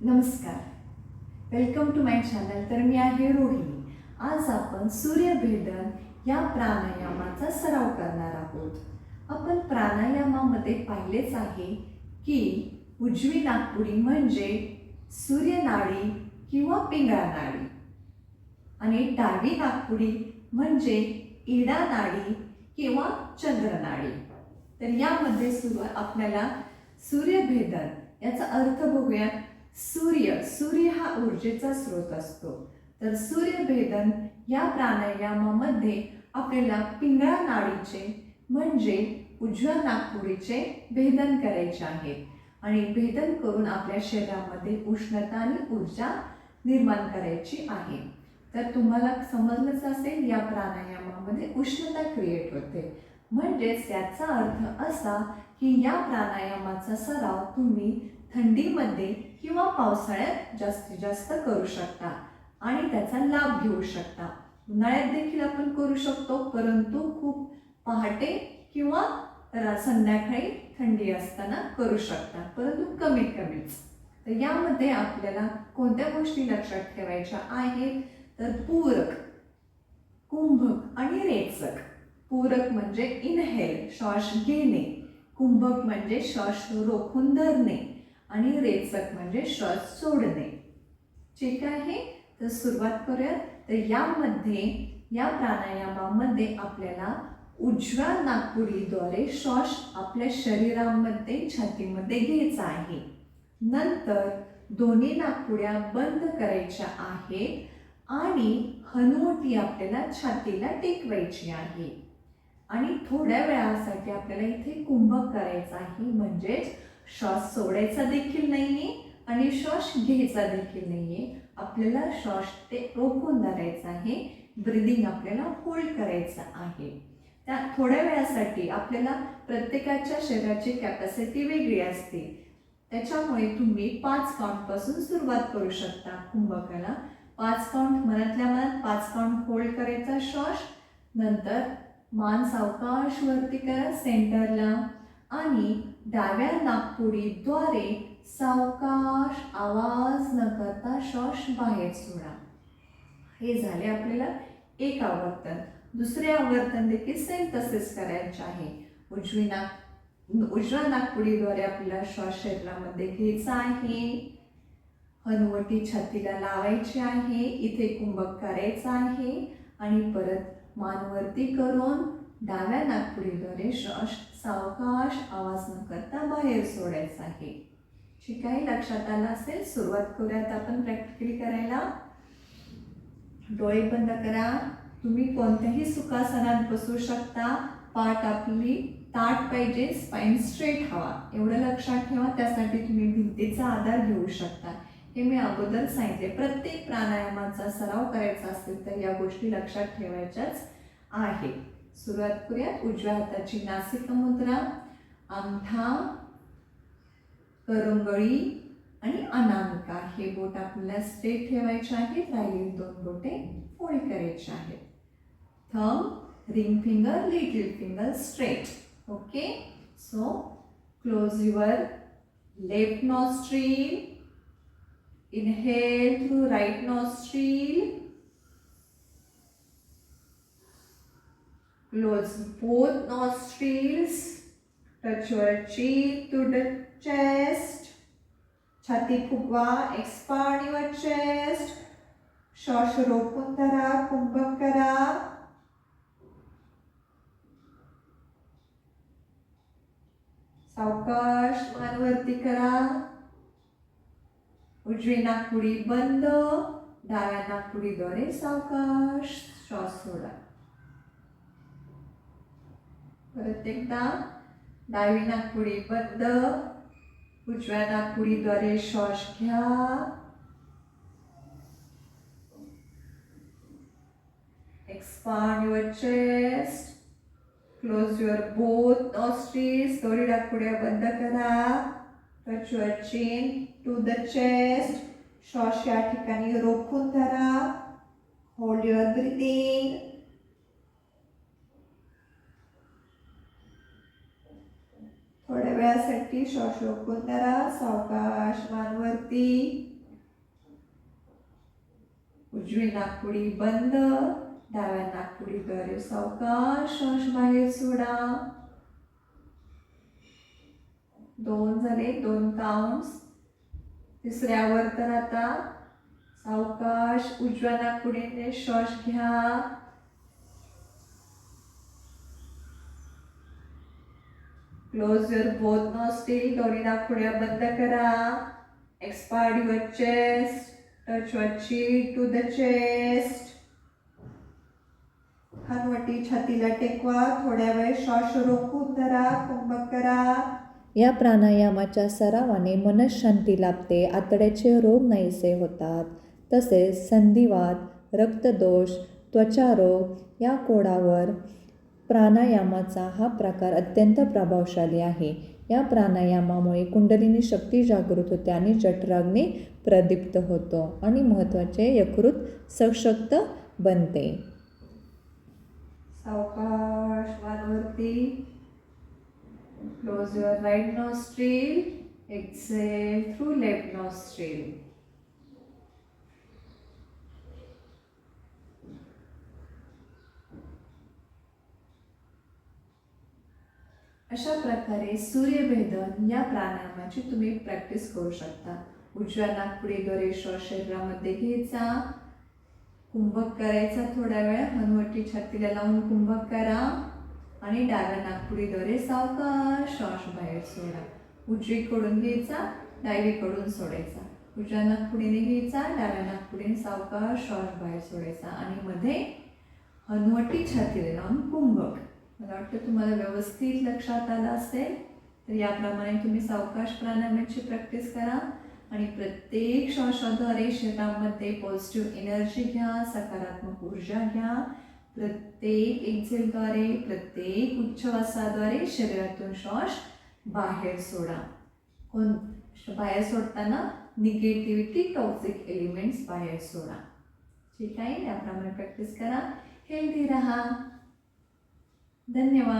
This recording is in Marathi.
नमस्कार. वेलकम टू माय चॅनल तर मी आहे रोहिणी. आज आपण सूर्यभेदन या प्राणायामाचा सराव करणार आहोत. आपण प्राणायामामध्ये पाहिलेच आहे की उजवी नागपुडी म्हणजे सूर्यनाडी किंवा पिंगळा नाडी आणि डावी नागपुडी म्हणजे इडा नाडी किंवा चंद्रनाडी तर यामध्ये सुरुवात आपल्याला सूर्यभेदन याचा अर्थ बघूया सूर्य सूर्य हा ऊर्जेचा स्रोत असतो. तर सूर्यभेदन या प्राणायामामध्ये आपल्याला पिंगळा नाडीचे म्हणजे उजव्या नागपुडीचे भेदन करायचे आहे. आणि भेदन करून आपल्या शरीरामध्ये उष्णता आणि ऊर्जा निर्माण करायची आहे. तर तुम्हाला समजलंच असेल या प्राणायामामध्ये उष्णता क्रिएट होते. म्हणजेच याचा अर्थ असा की या प्राणायामाचा सराव तुम्ही थंडीमध्ये किंवा पावसाळ्यात जास्तीत जास्त करू शकता आणि त्याचा लाभ घेऊ शकता. उन्हाळ्यात देखील आपण करू शकतो परंतु खूप पहाटे किंवा संध्याकाळी थंडी असताना करू शकता परंतु कमीत कमीच. तर यामध्ये आपल्याला कोणत्या गोष्टी लक्षात ठेवायच्या आहेत? तर पूरक कुंभक आणि रेचक. पूरक म्हणजे इनहेल श्वास घेणे. कुंभक म्हणजे श्वास रोखून धरणे. आणि रेचक म्हणजे श्वास सोडणे. ठीक आहे? तर सुरुवात करूयात. तर यामध्ये या प्राणायामामध्ये आपल्याला उजव्या नागपुडीद्वारे श्वास आपल्या शरीरामध्ये छातीमध्ये घ्यायचा आहे. नंतर दोन्ही नागपुड्या बंद करायच्या आहेत आणि हनुवटी आपल्याला छातीला टेकवायची आहे. आणि थोड्या वेळासाठी आपल्याला इथे कुंभक करायचा आहे म्हणजेच श्वास सोडायचा देखील नाहीये आणि श्वास घ्यायचा देखील नाहीये. आपल्याला श्वास ते रोखून धरायचा आहे. ब्रिदिंग आपल्याला होल्ड करायचं आहे. त्या थोड्या वेळासाठी आपल्याला प्रत्येकाच्या शरीराची कॅपॅसिटी वेगळी असते. त्याच्यामुळे तुम्ही पाच काउंटपासून सुरुवात करू शकता कुंभकाला. पाच काउंट मनातल्या मनात पाच काउंट होल्ड करायचा श्वास. नंतर मान सावकाश वरती करा सेंटरला आणि डाव्या नागपुडीद्वारे सावकाश आवाज न करता श्वास बाहेर सोडा. हे झाले आपल्याला एक आवर्तन. दुसरे आवर्तन देखील सेम तसेच करायचे आहे. उजवी नाग उजव्या नागपुडीद्वारे आपल्याला श्वास शरीरामध्ये घ्यायचा आहे. हनुवटी छातीला लावायची आहे. इथे कुंभक करायचा आहे. आणि परत मानवरती करून डाव्या नागपुडीद्वारे श्वास सावकाश आवाज न करता बाहेर सोडायचा आहे. ठीक आहे लक्षात आलं असेल सुरुवात करूयात आपण प्रॅक्टिकली करायला. डोळे बंद करा. तुम्ही कोणत्याही सुखासनात बसू शकता. पाठ आपली ताट पाहिजे स्पाईन स्ट्रेट हवा. एवढं लक्षात ठेवा त्यासाठी तुम्ही भिंतीचा आधार घेऊ शकता. हे मी अगोदर सांगितले. प्रत्येक प्राणायामाचा सराव करायचा असेल तर या गोष्टी लक्षात ठेवायच्याच आहे सुरुवात करूयात. उजव्या हाताची नासिक मुद्रा अंगठा करंगळी आणि अनामिका. हे बोट आपल्याला स्ट्रेट ठेवायचे आहेत राहिलेली दोन बोटे फोल्ड करायचे आहेत. Thumb ring finger little finger straight okay so close your left nostril. Inhale through right nostril. Close both nostrils. Touch your cheek to the chest. छाती फुगवा expand your chest. श्वास रोखून धरा कुंभक करा सावकाश मानवरती करा उजवी नागपुडी बंद डाव्या नागपुडीद्वारे सावकाश श्वास सोडा परत एकदा डावी नाकपुडी बंद. उजव्या नाकपुडीद्वारे श्वास घ्या. Expand your chest close your both nostrils दोरी डाकपुड्या बंद करा. Touch your chin to the chest श्वास या ठिकाणी रोखून धरा. होल्ड युअर ब्रिदिंग थोड्या वेळासाठी श्वास सावकाश मानवरती उजवी नाकपुडी बंद डाव्या नाकपुडीद्वारे सावकाश श्वास बाहेर सोडा. दोन झाले दोन काउंट्स तिसऱ्यावर तर आता सावकाश उजव्या नाकपुडीने श्वास घ्या. क्लोज युअर बोथ नॉस्ट्रिल दोन्ही नाकपुड्या बंद करा. Expand your chest touch your chin to the chest खानवटी छातीला टेकवा थोड्या वेळ श्वास रोखून धरा कुंभक करा. या प्राणायामाच्या सरावाने मनशांती लाभते आतड्याचे रोग नाहीसे होतात. तसेच संधिवात रक्तदोष त्वचारोग या कोडावर प्राणायामाचा हा प्रकार अत्यंत प्रभावशाली आहे. या प्राणायामामुळे कुंडलिनी शक्ती जागृत होते आणि जठराग्नी प्रदीप्त होतो आणि महत्त्वाचे यकृत सशक्त बनते. सावकाश मानवरती close your right nostril exhale through अशा प्रकारे सूर्यभेदन या प्राणायामाची तुम्ही प्रॅक्टिस करू शकता. उजव्या नागपुडीद्वारे श्वास शरीरामध्ये घ्यायचा. कुंभक करायचा थोड्या वेळ. हनुवटी छातीला लावून कुंभक करा. आणि डाव्या नागपुडीद्वारे सावकाश. श्वास बाहेर सोडा. उजवीकडून घ्यायचा डावीकडून सोडायचा. उजव्या नागपुडीने घ्यायचा डाव्या नागपुडीने सावकाश. श्वास बाहेर सोडायचा. आणि मध्ये हनुवटी छातीला लावून कुंभक. मला वाटतं तुम्हाला व्यवस्थित लक्षात आलं असेल तर याप्रमाणे तुम्ही सावकाश प्राणायामाची प्रॅक्टिस करा आणि प्रत्येक श्वासाद्वारे शरीरामध्ये पॉझिटिव्ह एनर्जी घ्या सकारात्मक ऊर्जा घ्या. प्रत्येक एक्झेलद्वारे प्रत्येक उच्छवासाद्वारे शरीरातून श्वास बाहेर सोडा. कोण बाहेर सोडताना निगेटिव्हिटी टॉक्सिक एलिमेंट्स बाहेर सोडा. ठीक आहे? याप्रमाणे प्रॅक्टिस करा. हेल्दी राहा. धन्यवाद.